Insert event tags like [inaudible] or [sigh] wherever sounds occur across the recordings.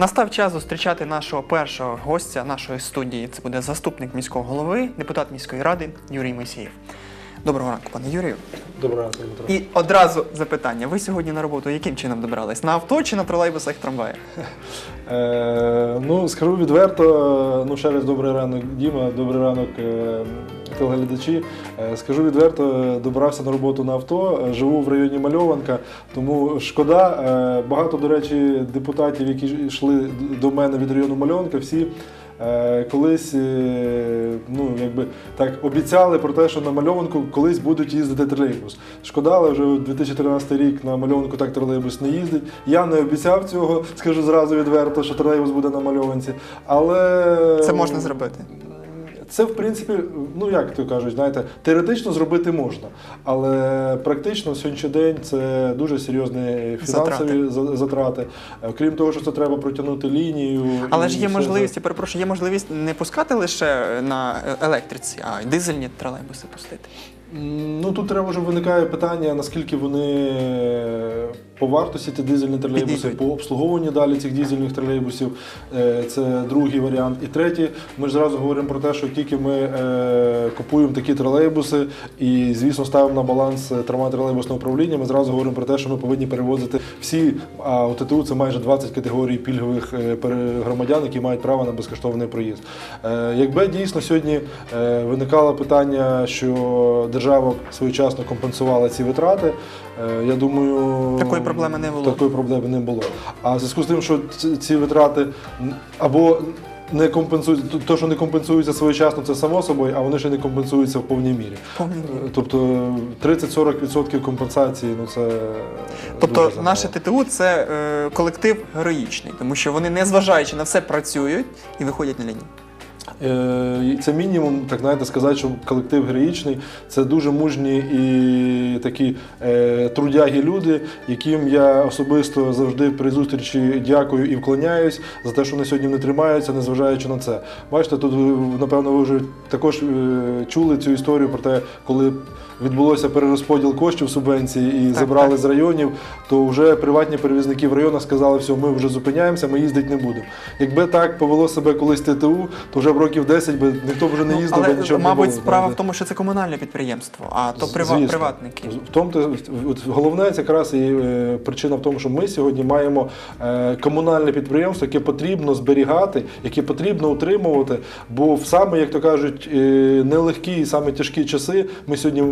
Настав час зустрічати нашого першого гостя нашої студії. Це буде заступник міського голови, депутат міської ради Юрій Мойсієв. Доброго ранку, пане Юрію. Доброго ранку, Дмитро. І одразу запитання: ви сьогодні на роботу яким чином добрались? На авто чи на тролейбусах трамваях? Е, ну, скажу відверто, ну ще раз добрий ранок, Діма, добрий ранок, е, телеглядачі. Е, скажу відверто, добрався на роботу на авто, е, живу в районі Мальованка, тому шкода. Е, багато, до речі, депутатів, які йшли до мене від району Мальованка, всі. Колись ну, якби, так, обіцяли про те, що на мальованку колись будуть їздити тролейбус. Шкода, але вже 2013 рік на мальованку так тролейбус не їздить. Я не обіцяв цього, скажу зразу відверто, що тролейбус буде на мальованці. Але Це можна зробити. Це, в принципі, ну як то кажуть, знаєте, теоретично зробити можна, але практично сьогоднішній день це дуже серйозні фінансові затрати. затрати. Крім того, що це треба протягнути лінію. Але ж є можливість, я перепрошую, є можливість не пускати лише на електриці, а й дизельні тролейбуси пустити. Ну тут треба вже виникає питання, наскільки вони по вартості ті дизельні тролейбуси, по обслуговуванню далі цих дизельних тролейбусів. Е, Це другий варіант. І третє, ми ж зразу говоримо про те, що тільки ми е, купуємо такі тролейбуси і, звісно, ставимо на баланс трамвай тролейбусного управління. Ми зразу говоримо про те, що ми повинні перевозити всі. А у ТТУ це майже 20 категорій пільгових е, громадян, які мають право на безкоштовний проїзд. Е, Якби дійсно сьогодні е, виникало питання, що держава своєчасно компенсувала ці витрати, е, я думаю, Такої проблеми не було. Такої проблеми не було. А в зв'язку з тим, що ці- витрати або не компенсують, то- що не компенсується своєчасно, це само собою, а вони ще не компенсуються в повній мірі. Повній Е, Тобто 30-40% компенсації, ну це Тобто дуже наше ТТУ це е, колектив героїчний, тому що вони, незважаючи на все, працюють і виходять на лінію. Е, Це мінімум, так знаєте, сказати, що колектив героїчний. Це дуже мужні і такі е, трудягі люди, яким я особисто завжди при зустрічі дякую і вклоняюсь за те, що вони сьогодні не тримаються, незважаючи на це. Бачите, тут напевно, ви вже також е, чули цю історію про те, коли. Відбулося перерозподіл коштів субвенції і Так, забрали так. з районів, то вже приватні перевізники в районах сказали, все, ми вже зупиняємося, ми їздити не будемо. Якби так повело себе колись ТТУ, то вже б років 10 би ніхто б вже не Ну, їздив, але, би нічого мабуть, не було. справа в тому, що це комунальне підприємство, а то прива- приватники. В тому головне це якраз і е, причина в тому, що ми сьогодні маємо е, комунальне підприємство, яке потрібно зберігати, яке потрібно утримувати. Бо в саме, як то кажуть, е, нелегкі і саме тяжкі часи ми сьогодні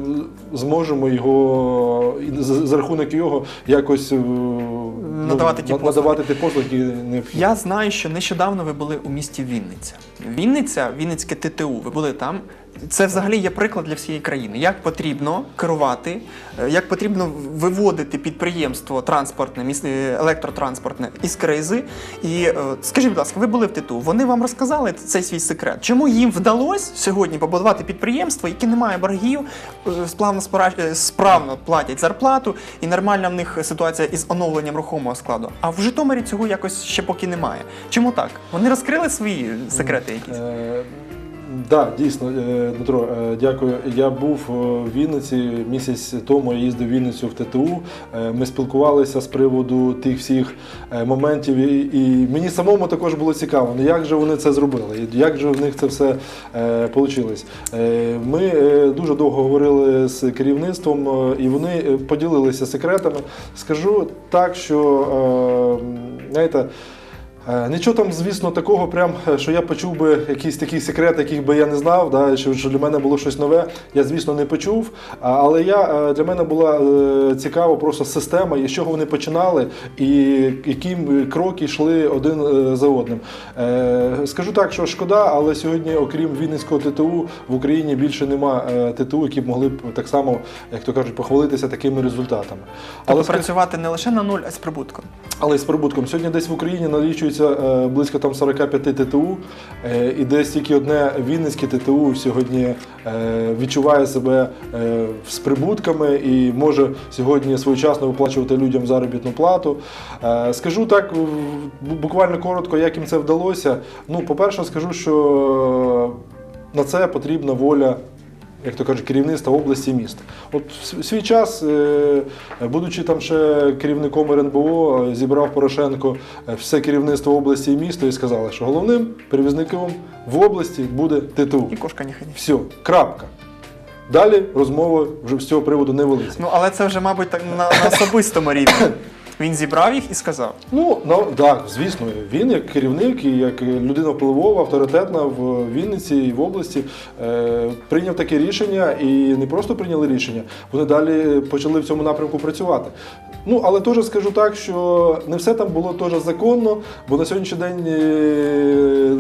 зможемо його за, за рахунок його якось надавати Надавати ті надавати послуги. послуги, необхідні. Я знаю, що нещодавно ви були у місті Вінниця. Вінниця, Вінницьке ТТУ. Ви були там. Це взагалі є приклад для всієї країни. Як потрібно керувати, е, як потрібно виводити підприємство транспортне, е, електротранспортне із кризи. І е, скажіть, будь ласка, ви були в ТТУ. Вони вам розказали цей свій секрет. Чому їм вдалося сьогодні побудувати підприємство, яке не має боргів, е, справно платять зарплату, і нормальна в них ситуація із оновленням рухомого складу. А в Житомирі цього якось ще поки немає. Чому так? Вони розкрили свої секрети якісь? Так, дійсно, е, Дмитро, е, дякую. Я був в Вінниці місяць тому. Я їздив в Вінницю в ТТУ. Е, Ми спілкувалися з приводу тих всіх моментів, і, мені самому також було цікаво, ну як же вони це зробили, як же в них це все вийшло. Ми дуже довго говорили з керівництвом, і вони поділилися секретами. Скажу так, що знаєте. Е, Нічого там, звісно, такого, прям, е, що я почув би якийсь такий секрет, яких би я не знав, да, що, для мене було щось нове, я, звісно, не почув. Але я, е, для мене була цікава просто система, з чого вони починали, і які кроки йшли один за одним. Скажу так, що шкода, але сьогодні, окрім Вінницького ТТУ, в Україні більше нема ТТУ, які б могли б так само, як то кажуть, похвалитися такими результатами. Тобто скажу- працювати не лише на нуль, а з прибутком. але з прибутком. Сьогодні десь в Україні налічується е, близько там 45 ТТУ, е, і десь тільки одне Вінницьке ТТУ сьогодні е, відчуває себе з прибутками і може сьогодні своєчасно виплачувати людям заробітну плату. Скажу так, буквально коротко, як їм це вдалося. Ну, по-перше, скажу, що на це потрібна воля як то кажуть, керівництва області міста. От в свій час, е, будучи там ще керівником РНБО, е, зібрав Порошенко е, все керівництво області і міста і сказали, що головним перевізником в області буде ТТУ. І кошка не ходить. Все, крапка. Далі розмови вже з цього приводу не велися. Ну, але це вже, мабуть, так на, на особистому рівні. [coughs] Він зібрав їх і сказав. Ну, ну так, звісно, він як керівник і як людина впливова, авторитетна в Вінниці і в області е, прийняв таке рішення і не просто прийняли рішення, вони далі почали в цьому напрямку працювати. Ну, але теж скажу так, що не все там було теж законно, бо на сьогоднішній день. е,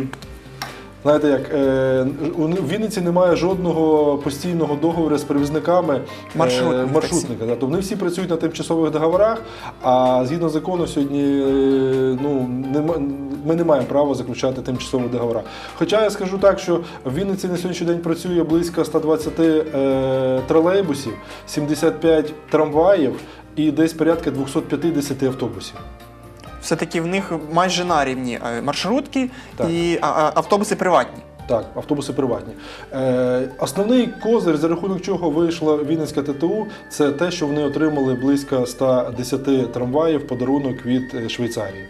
Знаєте, як е, у Вінниці немає жодного постійного договору з перевізниками е, маршрутника. Да. Тобто вони всі працюють на тимчасових договорах, а згідно закону сьогодні е, ну, нема, ми не маємо права заключати тимчасові договори. Хоча я скажу так, що в Вінниці на сьогоднішній день працює близько 120 е, тролейбусів, 75 трамваїв і десь порядка 250 автобусів. Все-таки в них майже на рівні е, маршрутки Так. і автобуси приватні. Так, автобуси приватні. Е, основний козир, за рахунок чого вийшла Вінницька ТТУ, це те, що вони отримали близько 110 трамваїв подарунок від е, Швейцарії.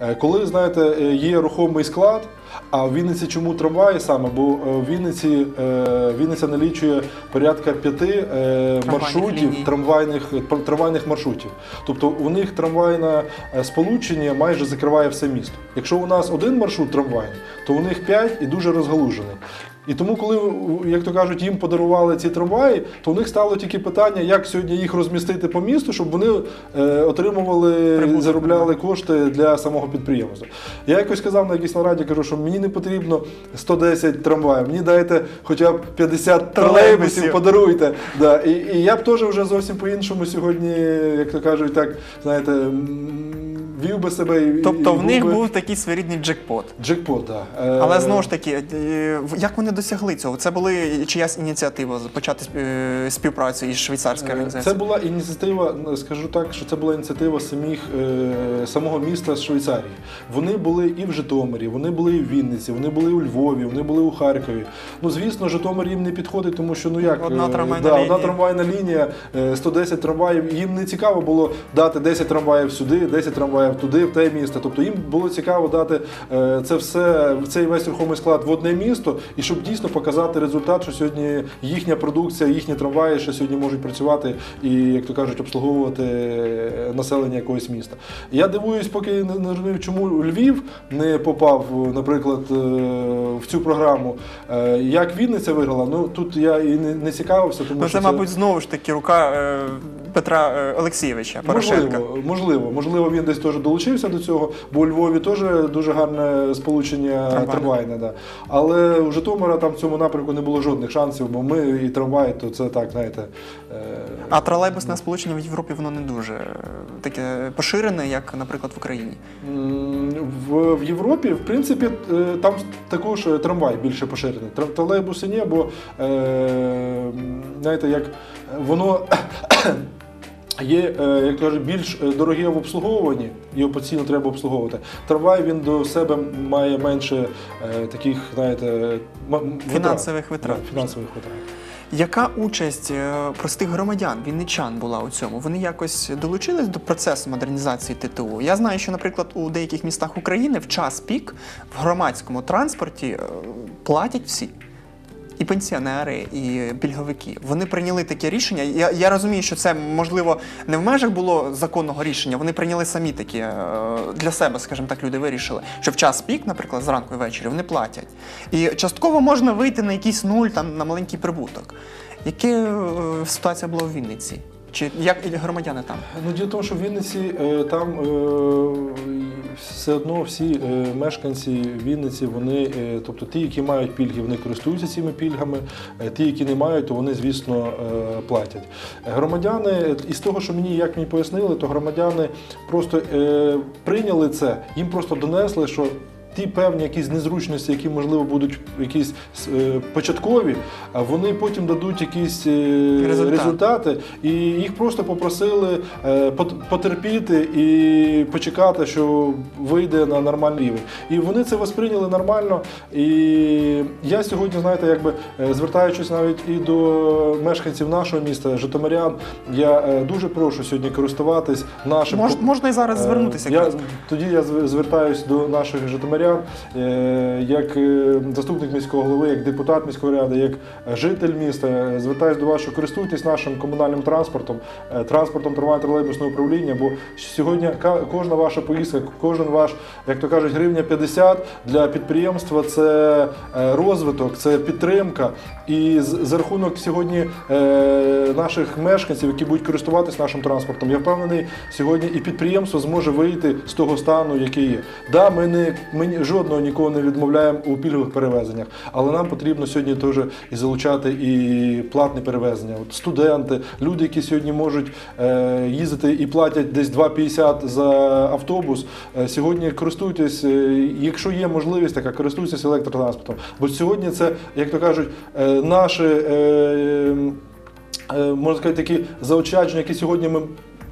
Е, коли, знаєте, е, є рухомий склад, а в Вінниці чому трамваї саме? Бо е, в Вінниці е, Вінниця налічує порядка п'яти е, маршрутів ліній. трамвайних, трамвайних маршрутів. Тобто у них трамвайне сполучення майже закриває все місто. Якщо у нас один маршрут трамвайний, то у них п'ять і дуже розгалужений. І тому, коли, як то кажуть, їм подарували ці трамваї, то у них стало тільки питання, як сьогодні їх розмістити по місту, щоб вони е, отримували, Прибуток. заробляли кошти для самого підприємства. Я якось сказав на якійсь нараді, кажу, що мені не потрібно 110 трамваїв, мені дайте хоча б 50 тролейбусів, подаруйте. Да. І, і я б теж вже зовсім по-іншому сьогодні, як то кажуть, так, знаєте, вів би себе і. Тобто і в них би був такий своєрідний джекпот. джекпот, так. Але знову ж таки, е, як вони досягли цього? Це були чиясь ініціатива почати е, співпрацю із швейцарською Е, Це була ініціатива, е, скажу так, що це була ініціатива самих, е, самого міста Швейцарії. Вони були і в Житомирі, вони були і в Вінниці, вони були у Львові, вони були у Харкові. Ну, звісно, Житомир їм не підходить, тому що ну як Одна е, трамвайна да, лінія. одна трамвайна лінія, е, 110 трамваїв. Їм не цікаво було дати 10 трамваїв сюди, 10 трамваїв туди, в те місто. Тобто їм було цікаво дати е, це все, цей весь рухомий склад в одне місто, і щоб дійсно показати результат, що сьогодні їхня продукція, їхні трамваї, що сьогодні можуть працювати і, як то кажуть, обслуговувати е, населення якогось міста. Я дивуюсь, поки не розумів, чому Львів не попав, наприклад, е, в цю програму. Як Вінниця виграла, ну тут я і не, цікавився, тому Ну, що це, мабуть, знову ж таки рука Петра Олексійовича Порошенка. Можливо, можливо, можливо, він десь теж долучився до цього, бо у Львові теж дуже гарне сполучення Трамвайне. Да. Але у Житомира там в цьому напрямку не було жодних шансів, бо ми і трамвай, то це так, знаєте. е, А тролейбусне сполучення в Європі воно не дуже е, таке поширене, як, наприклад, в Україні. В, в Європі, в принципі, е, там також е, трамвай більше поширений. Тролейбуси ні, бо е, знаєте, як воно. Є, е, як кажуть, більш е, дорогі в обслуговуванні, його постійно треба обслуговувати. Трамвай він до себе має менше е, таких, знаєте. Фінансових витрат. Фінансових витрат. Яка участь простих громадян, вінничан була у цьому? Вони якось долучились до процесу модернізації ТТУ? Я знаю, що, наприклад, у деяких містах України в час пік в громадському транспорті платять всі. І пенсіонери, і пільговики. Вони прийняли таке рішення. Я, я розумію, що це можливо не в межах було законного рішення. Вони прийняли самі таке е, для себе, скажімо так, люди вирішили, що в час пік, наприклад, зранку і ввечері вони платять. І частково можна вийти на якийсь нуль, там на маленький прибуток. Яка е, ситуація була в Вінниці? Чи як і громадяни там? Ну, діло в тому, що в Вінниці е, там е, все одно всі е, мешканці Вінниці, вони, тобто ті, які мають пільги, вони користуються цими пільгами. Ті, які не мають, то вони, звісно, платять. Громадяни, із того, що мені як мені пояснили, то громадяни просто прийняли це, їм просто донесли, що ті певні якісь незручності, які можливо будуть якісь е, початкові, а вони потім дадуть якісь е, Результат. результати, і їх просто попросили е, потерпіти і почекати, що вийде на нормальний рівень. І вони це восприйняли нормально. І я сьогодні, знаєте, якби е, звертаючись навіть і до мешканців нашого міста, Житомирян, я е, дуже прошу сьогодні користуватись нашим Мож, можна і зараз Е, звернутися. Я, тоді я звертаюсь до наших житомирян, е, як е, заступник міського голови, як депутат міської ради, як житель міста. Е, Звертаюсь до вас, що користуйтесь нашим комунальним транспортом, транспортом трамвай тролейбусного управління, бо сьогодні кожна ваша поїздка, кожен ваш, як то кажуть, гривня 50 для підприємства це розвиток, це підтримка. І за рахунок сьогодні наших мешканців, які будуть користуватись нашим транспортом, я впевнений, сьогодні і підприємство зможе вийти з того стану, який є. Да, ми не ми жодного нікого не відмовляємо у пільгових перевезеннях, але нам потрібно сьогодні теж і залучати і платні перевезення. От студенти, люди, які сьогодні можуть е, їздити і платять десь 2,50 за автобус. Е, сьогодні користуйтесь, е, якщо є можливість така, користуйтесь електротранспортом. Бо сьогодні це, як то кажуть, наші. Можна сказати, такі заощадження, які сьогодні ми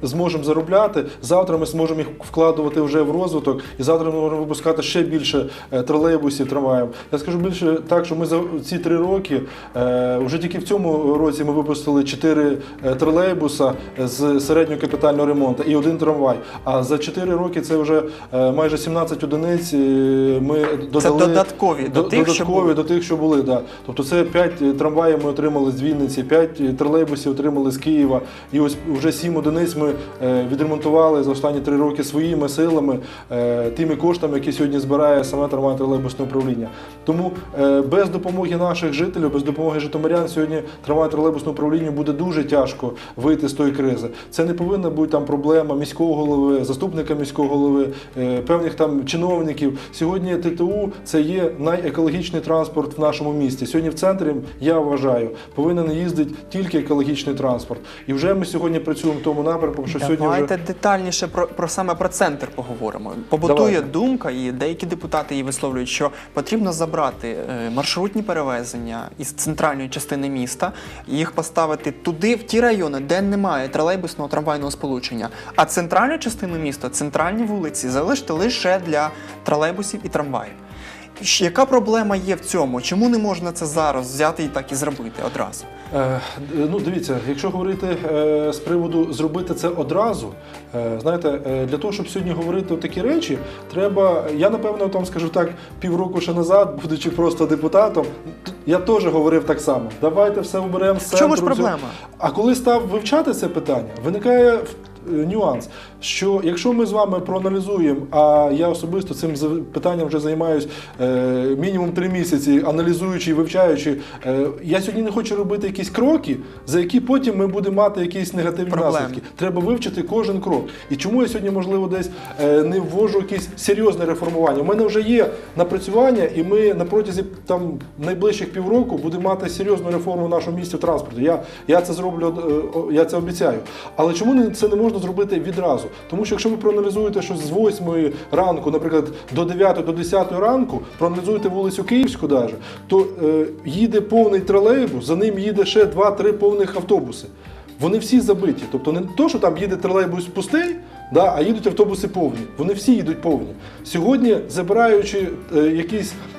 зможемо заробляти. Завтра ми зможемо їх вкладувати вже в розвиток, і завтра ми можемо випускати ще більше е, тролейбусів, трамваїв. Я скажу більше так, що ми за ці три роки е, вже тільки в цьому році ми випустили чотири е, тролейбуса з середнього капітального ремонту і один трамвай. А за чотири роки це вже майже 17 одиниць. Ми додали додаткові до тих, що додаткові були. до тих, що були. Да. Тобто це 5 трамваїв ми отримали з Вінниці, 5 тролейбусів отримали з Києва. І ось вже 7 одиниць ми е, відремонтували за останні 3 роки своїми силами, е, тими коштами, які сьогодні збирає саме трамвай тролейбусне управління. Тому е, без допомоги наших жителів, без допомоги житомирян, сьогодні трамвай тролейбусному управлінню буде дуже тяжко вийти з тої кризи. Це не повинна бути там проблема міського голови, заступника міського голови, певних там чиновників. Сьогодні ТТУ це є найекологічний транспорт в нашому місті. Сьогодні в центрі, я вважаю, повинен їздити тільки екологічний транспорт. І вже ми сьогодні працюємо в тому напрямку, що сьогодні Давайте вже детальніше про, про саме про центр поговоримо. Побутує Давайте. думка, і деякі депутати її висловлюють, що потрібно забрати е, маршрутні перевезення із центральної частини міста, їх поставити туди, в ті райони, де немає тролейбусного трамвайного сполучення. А центральну частину міста, центральні вулиці, залишити лише для тролейбусів і трамваїв. Яка проблема є в цьому? Чому не можна це зараз взяти і так і зробити одразу? Е, Ну, дивіться, якщо говорити е, з приводу зробити це одразу, е, знаєте, е, для того, щоб сьогодні говорити такі речі, треба. Я напевно там скажу так, півроку ще назад, будучи просто депутатом, я теж говорив так само. Давайте все оберемо з В чому ж проблема? А коли став вивчати це питання, виникає нюанс, що якщо ми з вами проаналізуємо, а я особисто цим питанням вже займаюсь е, мінімум три місяці, аналізуючи і вивчаючи, е, я сьогодні не хочу робити якісь кроки, за які потім ми будемо мати якісь негативні Проблеми. наслідки. Треба вивчити кожен крок. І чому я сьогодні, можливо, десь е, не ввожу якесь серйозне реформування? У мене вже є напрацювання, і ми на протязі там найближчих півроку будемо мати серйозну реформу в нашому місті в транспорті. Я, я це зроблю, я це обіцяю. Але чому це не можна зробити відразу? Тому що якщо ви проаналізуєте, що з 8 ранку, наприклад, до 9 до 10 ранку, проаналізуєте вулицю Київську, даже, то е, їде повний тролейбус, за ним їде ще 2-3 повних автобуси. Вони всі забиті. Тобто не то, що там їде тролейбус пустий, да, а їдуть автобуси повні. Вони всі їдуть повні. Сьогодні, забираючи е, якийсь е,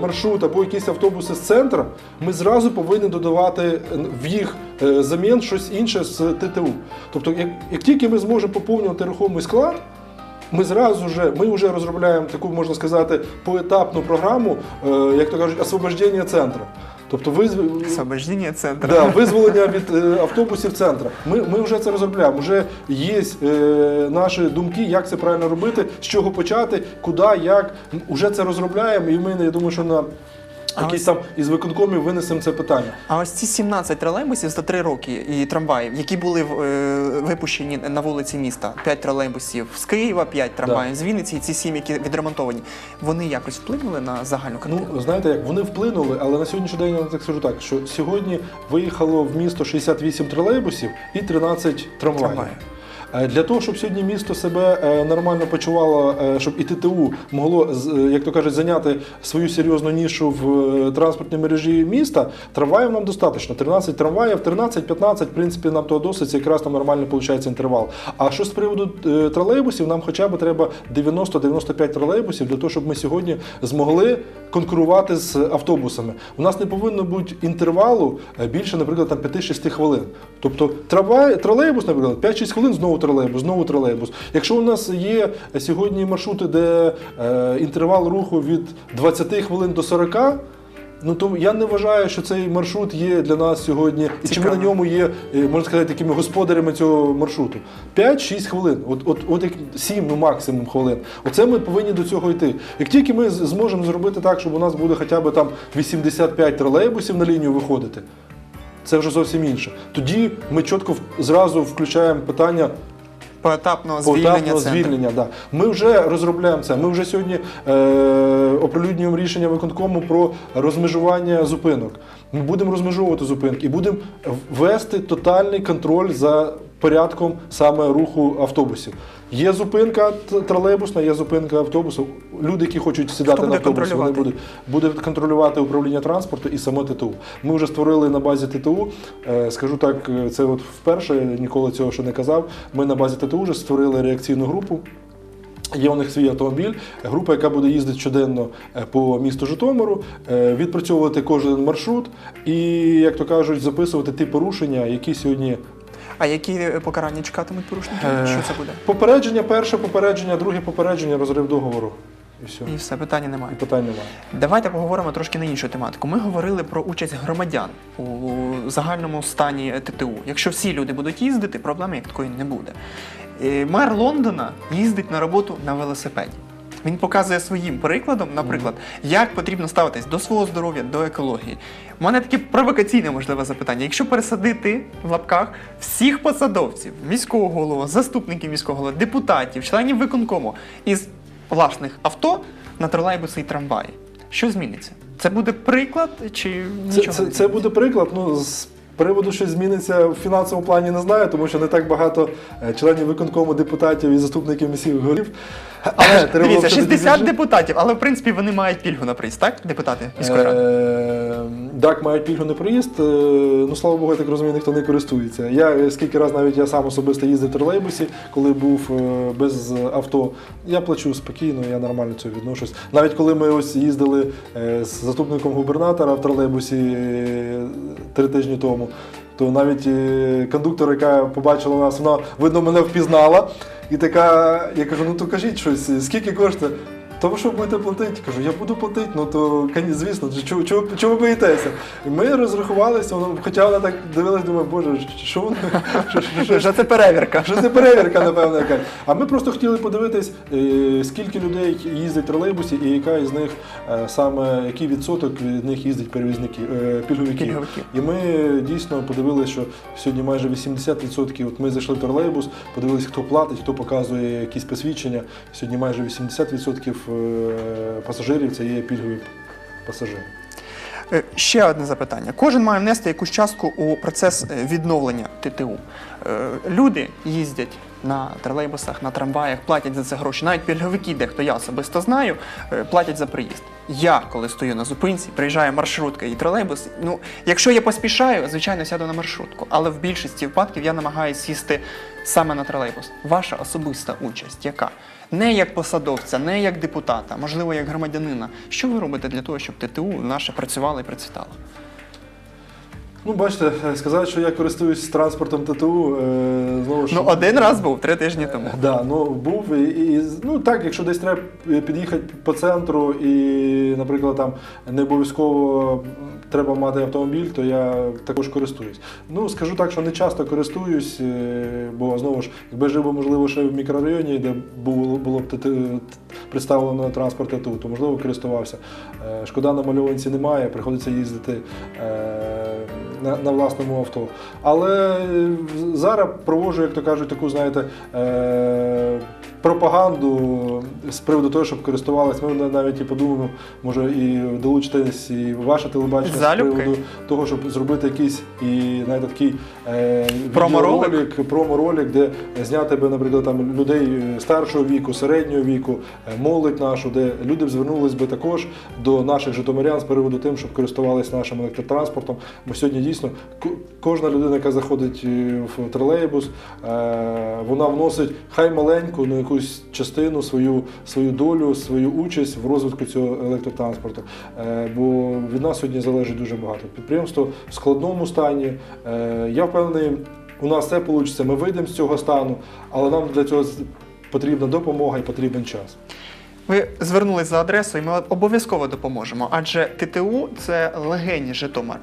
маршрут або якісь автобуси з центру, ми зразу повинні додавати е, в їх е, замін щось інше з ТТУ. Тобто, як, як тільки ми зможемо поповнювати рухомий склад, ми зразу вже, ми вже розробляємо таку, можна сказати, поетапну програму, е, як то кажуть, освобождення центру. Тобто визв... Освобождення центру. Да, визволення від е, автобусів центра. Ми, ми вже це розробляємо. Вже є е, наші думки, як це правильно робити, з чого почати, куди, як. Уже це розробляємо, і ми, я думаю, що на А якийсь там із виконкомів винесемо це питання. А ось ці 17 тролейбусів за 3 роки і трамваїв, які були е, випущені на вулиці міста, 5 тролейбусів з Києва, 5 трамваїв з Вінниці, і ці 7, які відремонтовані, вони якось вплинули на загальну картину? Ну, знаєте, як вони вплинули, але на сьогоднішній день я так скажу так, що сьогодні виїхало в місто 68 тролейбусів і 13 трамваїв. Трамваїв. Е, Для того, щоб сьогодні місто себе е, нормально почувало, е, щоб і ТТУ могло, як то кажуть, зайняти свою серйозну нішу в транспортній мережі міста, трамваїв нам достатньо. 13 трамваїв, 13-15, в принципі, нам того досить, це якраз там нормально виходить інтервал. А що з приводу тролейбусів, нам хоча б треба 90-95 тролейбусів для того, щоб ми сьогодні змогли конкурувати з автобусами. У нас не повинно бути інтервалу більше, наприклад, там 5-6 хвилин. Тобто трамвай, тролейбус, наприклад, 5-6 хвилин знову тролейбус, знову тролейбус. Якщо у нас є сьогодні маршрути, де е, інтервал руху від 20 хвилин до 40, Ну то я не вважаю, що цей маршрут є для нас сьогодні, і чи ми на ньому є, е, можна сказати, такими господарями цього маршруту. 5-6 хвилин, от, от, от як 7, ну максимум хвилин. Оце ми повинні до цього йти. Як тільки ми зможемо зробити так, щоб у нас буде хоча б там 85 тролейбусів на лінію виходити, це вже зовсім інше. Тоді ми чітко зразу включаємо питання Поетапного звільнення Поетапного центру. звільнення, да. Ми вже розробляємо це. Ми вже сьогодні е, оприлюднюємо рішення виконкому про розмежування зупинок. Ми будемо розмежовувати зупинки і будемо ввести тотальний контроль за порядком саме руху автобусів. Є зупинка тролейбусна, є зупинка автобусу. Люди, які хочуть сідати на автобус, вони будуть буде контролювати управління транспорту і саме ТТУ. Ми вже створили на базі ТТУ. е, Скажу так, е, це от вперше ніколи цього ще не казав. Ми на базі ТТУ вже створили реакційну групу. Є у них свій автомобіль, група, яка буде їздити щоденно е, по місту Житомиру, е, відпрацьовувати кожен маршрут і, як то кажуть, записувати ті порушення, які сьогодні А які покарання чекатимуть порушники? Е, Що це буде? попередження, перше попередження, друге попередження, розрив договору. І все. І все питання немає. І питань немає. Давайте поговоримо трошки на іншу тематику. Ми говорили про участь громадян у загальному стані ТТУ. Якщо всі люди будуть їздити, проблеми як такої не буде. Е, Мер Лондона їздить на роботу на велосипеді. Він показує своїм прикладом, наприклад, як потрібно ставитись до свого здоров'я, до екології. У мене таке провокаційне можливе запитання. Якщо пересадити в лапках всіх посадовців, міського голову, заступників міського голови, депутатів, членів виконкому із власних авто на тролейбуси і трамваї, що зміниться? Це буде приклад чи Це, нічого? це, це буде приклад. Ну, з приводу, що зміниться в фінансовому плані, не знаю, тому що не так багато е, членів виконкому депутатів і заступників міських голів. Але треба Дивіться, все-таки 60 депутатів, але в принципі вони мають пільгу на приїзд, так? Депутати міської ради. Е, Так, мають пільгу на проїзд. е, Ну, слава Богу, я так розумію, ніхто не користується. Я е, скільки раз навіть я сам особисто їздив в тролейбусі, коли був е, без авто. Я плачу спокійно, я нормально цього відношусь. Навіть коли ми ось їздили е, з заступником губернатора в тролейбусі е, три тижні тому. То навіть е, кондуктор, яка побачила нас, вона видно мене впізнала. І така, я кажу, ну то кажіть щось, скільки коштує? То ви що будете платити? Кажу, я буду платити, ну то звісно, чого, чого, чого ви боїтеся? І ми розрахувалися, воно- хоча вона так дивилась, думаю, боже, що вона що, це перевірка. що це перевірка, напевно, якась. А ми просто хотіли подивитись, е, скільки людей їздить в тролейбусі, і яка із них е, саме який відсоток від них їздить перевізників, е. Пільговиків. І ми дійсно подивилися, що сьогодні майже 80%. От ми зайшли в тролейбус, подивилися, хто платить, хто показує якісь посвідчення. Сьогодні майже 80% е, пасажирів це є пільгові пасажири. Е, Ще одне запитання. Кожен має внести якусь частку у процес е, відновлення ТТУ. Е, Люди їздять на тролейбусах, на трамваях, платять за це гроші. Навіть пільговики, дехто я особисто знаю, е, платять за приїзд. Я, коли стою на зупинці, приїжджає маршрутка і тролейбус. Ну, якщо я поспішаю, звичайно, сяду на маршрутку. Але в більшості випадків я намагаюся сісти саме на тролейбус. Ваша особиста участь яка? Не як посадовця, не як депутата, можливо, як громадянина. Що ви робите для того, щоб ТТУ наше працювало і процвітало? Ну, бачите, е, сказати, що я користуюсь транспортом ТТУ, е, знову ж. Ну, один раз був три тижні тому. Да, ну був і, і ну так, якщо десь треба під'їхати по центру і, наприклад, там не обов'язково треба мати автомобіль, то я також користуюсь. Ну скажу так, що не часто користуюсь, е, бо знову ж, якби жив би, можливо, ще в мікрорайоні, де було, було б ТТ представлено транспорт ТТУ, то можливо користувався. Е, Шкода на мальованці немає, приходиться їздити е, на, на власному авто. Але е, зараз проводжу, як то кажуть, таку, знаєте, е, пропаганду з приводу того, щоб користувалися. Ми навіть і подумаємо, може і долучитись і ваше телебачення з приводу того, щоб зробити якийсь і навіть такий е, Проморолик. проморолик, де зняти би, наприклад, там людей е, старшого віку, середнього віку, е, молодь нашу, де люди б звернулись би також до наших житомирян з приводу тим, щоб користувалися нашим електротранспортом. Бо сьогодні дійсно ко- кожна людина, яка заходить е, в тролейбус, е, вона вносить хай маленьку, ну якусь частину, свою, свою долю, свою участь в розвитку цього електротранспорту. Е, Бо від нас сьогодні залежить дуже багато. Підприємство в складному стані. Я впевнений, у нас все вийде, ми вийдемо з цього стану, але нам для цього потрібна допомога і потрібен час. Ви звернулись за адресою, і ми обов'язково допоможемо, адже ТТУ це легені Житомир.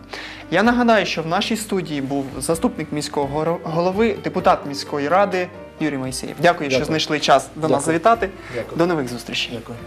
Я нагадаю, що в нашій студії був заступник міського голови, депутат міської ради Юрій Моїсеєв. Дякую, що знайшли час до нас Дякую. завітати. Дякую. До нових зустрічей. Дякую.